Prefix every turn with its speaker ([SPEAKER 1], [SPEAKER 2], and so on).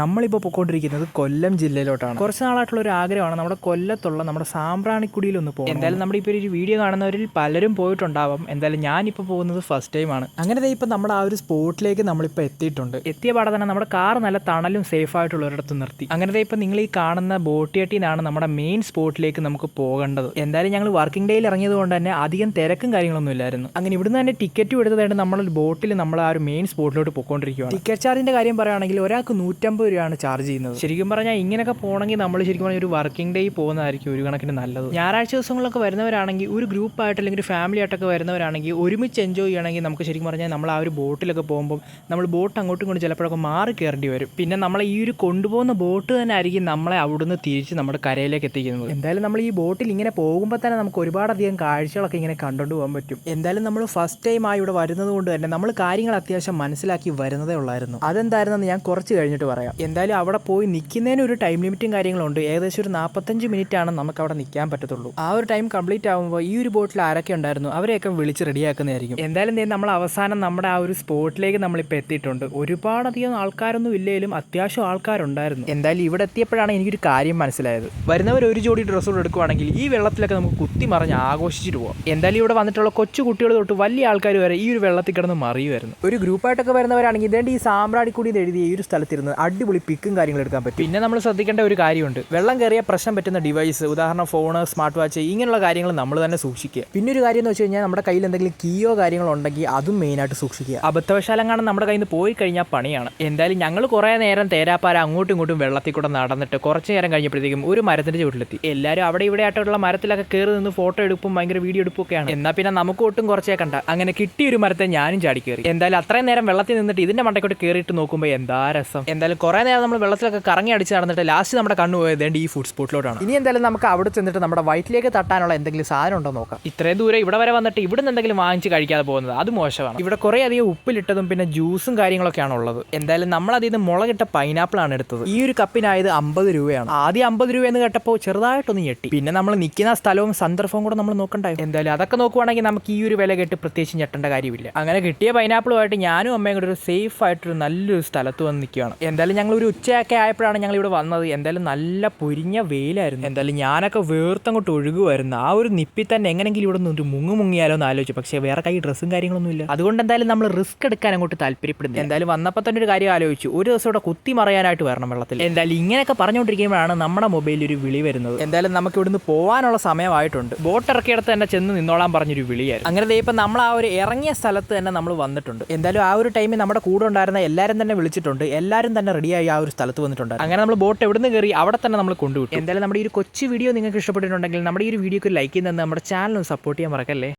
[SPEAKER 1] നമ്മളിപ്പോൾ പൊക്കോണ്ടിരിക്കുന്നത് കൊല്ലം ജില്ലയിലോട്ടാണ് കുറച്ച് നാളായിട്ടുള്ള ഒരു ആഗ്രഹമാണ് നമ്മുടെ കൊല്ലത്തുള്ള നമ്മുടെ സാമ്പ്രാണിക്കുടിയിൽ ഒന്ന് പോകും എന്തായാലും നമ്മുടെ ഇപ്പോൾ ഒരു വീഡിയോ കാണുന്നവരിൽ പലരും പോയിട്ടുണ്ടാവും എന്തായാലും ഞാനിപ്പോൾ പോകുന്നത് ഫസ്റ്റ് ടൈമാണ് അങ്ങനെ ഇപ്പോൾ നമ്മുടെ ആ ഒരു സ്പോട്ടിലേക്ക് നമ്മളിപ്പോൾ എത്തിയിട്ടുണ്ട് എത്തിയ പാടെ തന്നെ നമ്മുടെ കാർ നല്ല തണലും സേഫ് ആയിട്ടുള്ളൊരിടത്ത് നിർത്തി അങ്ങനെ ഇപ്പോൾ നിങ്ങൾ ഈ കാണുന്ന ബോട്ടിയട്ടിന്നാണ് നമ്മുടെ മെയിൻ സ്പോട്ടിലേക്ക് നമുക്ക് പോകേണ്ടത് എന്തായാലും ഞങ്ങൾ വർക്കിംഗ് ഡേയിൽ ഇറങ്ങിയത് കൊണ്ട് തന്നെ അധികം തിരക്കും കാര്യങ്ങളൊന്നും ഇല്ലായിരുന്നു അങ്ങനെ ഇവിടുന്ന് തന്നെ ടിക്കറ്റും എടുത്തതായിട്ട് നമ്മൾ ബോട്ടിൽ നമ്മൾ ആ ഒരു മെയിൻ സ്പോട്ടിലോട്ട് പോയിക്കൊണ്ടിരിക്കുകയാണ് ടിക്കറ്റ് ചാർജിൻ്റെ കാര്യം പറയുകയാണെങ്കിൽ ഒരാൾക്ക് നൂറ്റമ്പത് അമ്പത് രൂപയാണ് ചാർജ് ചെയ്യുന്നത് ശരിക്കും പറഞ്ഞാൽ ഇങ്ങനെയൊക്കെ പോകണമെങ്കിൽ നമ്മൾ ശരിക്കും പറഞ്ഞാൽ ഒരു വർക്കിംഗ് ഡേ പോകുന്നതായിരിക്കും ഒരു കണക്കിന് നല്ലത് ഞായറാഴ്ച ദിവസങ്ങളിലൊക്കെ വരുന്നവരാണെങ്കിൽ ഒരു ഗ്രൂപ്പായിട്ട് അല്ലെങ്കിൽ ഒരു ഫാമിലി ആയിട്ടൊക്കെ വരുന്നവരാണെങ്കിൽ ഒരുമിച്ച് എൻജോയ് ചെയ്യണമെങ്കിൽ നമുക്ക് ശരിക്കും പറഞ്ഞാൽ നമ്മൾ ആ ഒരു ബോട്ടിലൊക്കെ പോകുമ്പോൾ നമ്മൾ ബോട്ട് അങ്ങോട്ടും ഇങ്ങോട്ടും ചിലപ്പോഴൊക്കെ മാറി കയറേണ്ടി വരും പിന്നെ നമ്മൾ ഈ ഒരു കൊണ്ടുപോകുന്ന ബോട്ട് തന്നെ ആയിരിക്കും നമ്മളെ അവിടുന്ന് തിരിച്ച് നമ്മുടെ കരയിലേക്ക് എത്തിക്കുന്നത് എന്തായാലും നമ്മൾ ഈ ബോട്ടിൽ ഇങ്ങനെ പോകുമ്പോൾ തന്നെ നമുക്ക് ഒരുപാടധികം കാഴ്ചകളൊക്കെ ഇങ്ങനെ കണ്ടുകൊണ്ട് പോകാൻ പറ്റും എന്തായാലും നമ്മൾ ഫസ്റ്റ് ടൈം ആയി ഇവിടെ വരുന്നത് കൊണ്ട് തന്നെ നമ്മൾ കാര്യങ്ങൾ അത്യാവശ്യം മനസ്സിലാക്കി വരുന്നതേ ഉള്ളായിരുന്നു അതെന്തായിരുന്നെന്ന് ഞാൻ കുറച്ച് കഴിഞ്ഞിട്ട് പറയാം പറയാം എന്തായാലും അവിടെ പോയി നിൽക്കുന്നതിന് ഒരു ടൈം ലിമിറ്റും കാര്യങ്ങളുണ്ട് ഏകദേശം ഒരു നാൽപ്പത്തഞ്ച് മിനിറ്റ് ആണ് നമുക്ക് അവിടെ നിൽക്കാൻ പറ്റത്തുള്ളൂ ആ ഒരു ടൈം കംപ്ലീറ്റ് ആകുമ്പോൾ ഈ ഒരു ബോട്ടിൽ ആരൊക്കെ ഉണ്ടായിരുന്നു അവരെയൊക്കെ വിളിച്ച് റെഡിയാക്കുന്നതായിരിക്കും എന്തായാലും നമ്മൾ അവസാനം നമ്മുടെ ആ ഒരു സ്പോട്ടിലേക്ക് നമ്മളിപ്പോൾ എത്തിയിട്ടുണ്ട് ഒരുപാടധികം ആൾക്കാരൊന്നും ഇല്ലെങ്കിലും അത്യാവശ്യം ആൾക്കാരുണ്ടായിരുന്നു എന്തായാലും ഇവിടെ എത്തിയപ്പോഴാണ് എനിക്കൊരു കാര്യം മനസ്സിലായത് വരുന്നവർ ഒരു ജോഡി ഡ്രസ്സുകൾ എടുക്കുവാണെങ്കിൽ ഈ വെള്ളത്തിലൊക്കെ നമുക്ക് കുത്തി മറിഞ്ഞ് ആഘോഷിച്ചിട്ട് പോകാം എന്തായാലും ഇവിടെ വന്നിട്ടുള്ള കൊച്ചു കുട്ടികൾ തൊട്ട് വലിയ ആൾക്കാർ വരെ ഈ ഒരു വെള്ളത്തിൽ കിടന്ന് മറിയുമായിരുന്നു ഒരു ഗ്രൂപ്പായിട്ടൊക്കെ വരുന്നവരാണെങ്കിൽ ഇതേണ്ട ഈ സാമ്രാടിക്കൂടി എഴുതിയ ഈ ഒരു സ്ഥലത്തിരുന്ന് അടിപൊളി പിക്കും കാര്യങ്ങളും എടുക്കാൻ പറ്റും പിന്നെ നമ്മൾ ശ്രദ്ധിക്കേണ്ട ഒരു കാര്യമുണ്ട് വെള്ളം കയറിയ പ്രശ്നം പറ്റുന്ന ഡിവൈസ് ഉദാഹരണം ഫോണ് സ്മാർട്ട് വാച്ച് ഇങ്ങനെയുള്ള കാര്യങ്ങൾ നമ്മൾ തന്നെ സൂക്ഷിക്കുക പിന്നെ ഒരു കാര്യം എന്ന് വെച്ച് കഴിഞ്ഞാൽ നമ്മുടെ കയ്യിൽ എന്തെങ്കിലും കീയോ കാര്യങ്ങളോ ഉണ്ടെങ്കിൽ അതും മെയിനായിട്ട് സൂക്ഷിക്കുക അബദ്ധവശാലങ്ങാണ് നമ്മുടെ കയ്യിൽ നിന്ന് പോയി കഴിഞ്ഞാൽ പണിയാണ് എന്തായാലും ഞങ്ങൾ കുറേ നേരം തേരാപ്പാര അങ്ങോട്ടും ഇങ്ങോട്ടും വെള്ളത്തിൽ കൂടെ നടന്നിട്ട് കുറച്ച് നേരം കഴിഞ്ഞപ്പോഴത്തേക്കും ഒരു മരത്തിന്റെ ചുവട്ടിലെത്തി എല്ലാവരും അവിടെ ഇവിടെ ആയിട്ടുള്ള മരത്തിലൊക്കെ കയറി നിന്ന് ഫോട്ടോ എടുപ്പും ഭയങ്കര വീഡിയോ എടുപ്പൊക്കെയാണ് എന്നാൽ പിന്നെ നമുക്ക് ഒട്ടും കുറച്ചേ കണ്ട അങ്ങനെ കിട്ടിയ ഒരു മരത്തെ ഞാനും ചാടി കയറി എന്തായാലും അത്രയും നേരം വെള്ളത്തിൽ നിന്നിട്ട് ഇതിന്റെ മണ്ടക്കോട്ട് കയറിയിട്ട് നോക്കുമ്പോൾ എന്താ രസം എന്തായാലും കുറേ നേരം നമ്മൾ വെള്ളത്തിലൊക്കെ കറങ്ങി അടിച്ച് നടന്നിട്ട് ലാസ്റ്റ് നമ്മുടെ കണ്ണു പോയത് ഈ ഫുഡ് സ്പോട്ടിലോട്ടാണ് ഇനി എന്തായാലും നമുക്ക് അവിടെ ചെന്നിട്ട് നമ്മുടെ വയറ്റിലേക്ക് തട്ടാനുള്ള എന്തെങ്കിലും സാധനം ഉണ്ടോ നോക്കാം ഇത്രയും ദൂരം ഇവിടെ വരെ വന്നിട്ട് ഇവിടെ നിന്ന് എന്തെങ്കിലും വാങ്ങിച്ച് കഴിക്കാതെ പോകുന്നത് അത് മോശമാണ് ഇവിടെ കുറേ അധികം ഉപ്പിലിട്ടതും പിന്നെ ജ്യൂസും കാര്യങ്ങളൊക്കെയാണ് ഉള്ളത് എന്തായാലും നമ്മൾ അതിൽ നിന്ന് മുളകിട്ട പൈനാപ്പിൾ ആണ് എടുത്തത് ഈ ഒരു കപ്പിനായത് അമ്പത് രൂപയാണ് ആദ്യം അമ്പത് രൂപ എന്ന് കേട്ടപ്പോൾ ചെറുതായിട്ടൊന്ന് ഞെട്ടി പിന്നെ നമ്മൾ നിൽക്കുന്ന സ്ഥലവും സന്ദർഭവും കൂടെ നമ്മൾ നോക്കണ്ടായി എന്തായാലും അതൊക്കെ നോക്കുവാണെങ്കിൽ നമുക്ക് ഈ ഒരു വില കേട്ട് പ്രത്യേകിച്ച് ഞെട്ടേണ്ട കാര്യമില്ല അങ്ങനെ കിട്ടിയ പൈനാപ്പിളുമായിട്ട് ഞാനും അമ്മയും കൂടെ ഒരു സേഫ് ആയിട്ടൊരു നല്ലൊരു സ്ഥലത്ത് വന്ന് നിൽക്കുകയാണ് എന്തായാലും എന്തായാലും ഞങ്ങൾ ഒരു ഉച്ചയൊക്കെ ആയപ്പോഴാണ് ഞങ്ങൾ ഇവിടെ വന്നത് എന്തായാലും നല്ല പൊരിഞ്ഞ വെയിലായിരുന്നു എന്തായാലും ഞാനൊക്കെ വേർത്തങ്ങോട്ട് ഒഴുകുമായിരുന്നു ആ ഒരു നിപ്പി തന്നെ എങ്ങനെങ്കിലും ഇവിടെ നിന്ന് ഒരു മുങ്ങു മുങ്ങിയാലോ എന്ന് ആലോചിച്ചു പക്ഷേ വേറെ കൈ ഡ്രസ്സും കാര്യങ്ങളൊന്നും ഇല്ല അതുകൊണ്ട് എന്തായാലും നമ്മൾ റിസ്ക് എടുക്കാൻ അങ്ങോട്ട് താല്പര്യപ്പെടുന്നു എന്തായാലും വന്നപ്പോൾ തന്നെ ഒരു കാര്യം ആലോചിച്ചു ഒരു ദിവസം ഇവിടെ കുത്തി മറയാനായിട്ട് വരണം വെള്ളത്തിൽ എന്തായാലും ഇങ്ങനെയൊക്കെ പറഞ്ഞുകൊണ്ടിരിക്കുമ്പോഴാണ് നമ്മുടെ മൊബൈലിൽ ഒരു വിളി വരുന്നത് എന്തായാലും നമുക്ക് ഇവിടുന്ന് പോകാനുള്ള സമയമായിട്ടുണ്ട് ബോട്ട് ഇറക്കിയിടത്ത് തന്നെ ചെന്ന് നിന്നോളാൻ പറഞ്ഞൊരു വിളിയായിരുന്നു അങ്ങനെ ഇപ്പം നമ്മൾ ആ ഒരു ഇറങ്ങിയ സ്ഥലത്ത് തന്നെ നമ്മൾ വന്നിട്ടുണ്ട് എന്തായാലും ആ ഒരു ടൈമിൽ നമ്മുടെ കൂടെ ഉണ്ടായിരുന്ന എല്ലാവരും തന്നെ വിളിച്ചിട്ടുണ്ട് എല്ലാവരും തന്നെ റെഡിയായി ആ ഒരു സ്ഥലത്ത് വന്നിട്ടുണ്ട് അങ്ങനെ നമ്മൾ ബോട്ട് എവിടെ നിന്ന് കയറി അവിടെ തന്നെ നമ്മൾ കൊണ്ടുവിട്ടു എന്തായാലും നമ്മുടെ ഈ ഒരു കൊച്ചു വീഡിയോ നിങ്ങൾക്ക് ഇഷ്ടപ്പെട്ടിട്ടുണ്ടെങ്കിൽ നമ്മുടെ ഈ ഒരു വീഡിയോക്ക് ലൈക്ക് ചെയ്യുന്നത് നമ്മുടെ ചാനൽ സപ്പോർട്ട് ചെയ്യാൻ മറക്കല്ലേ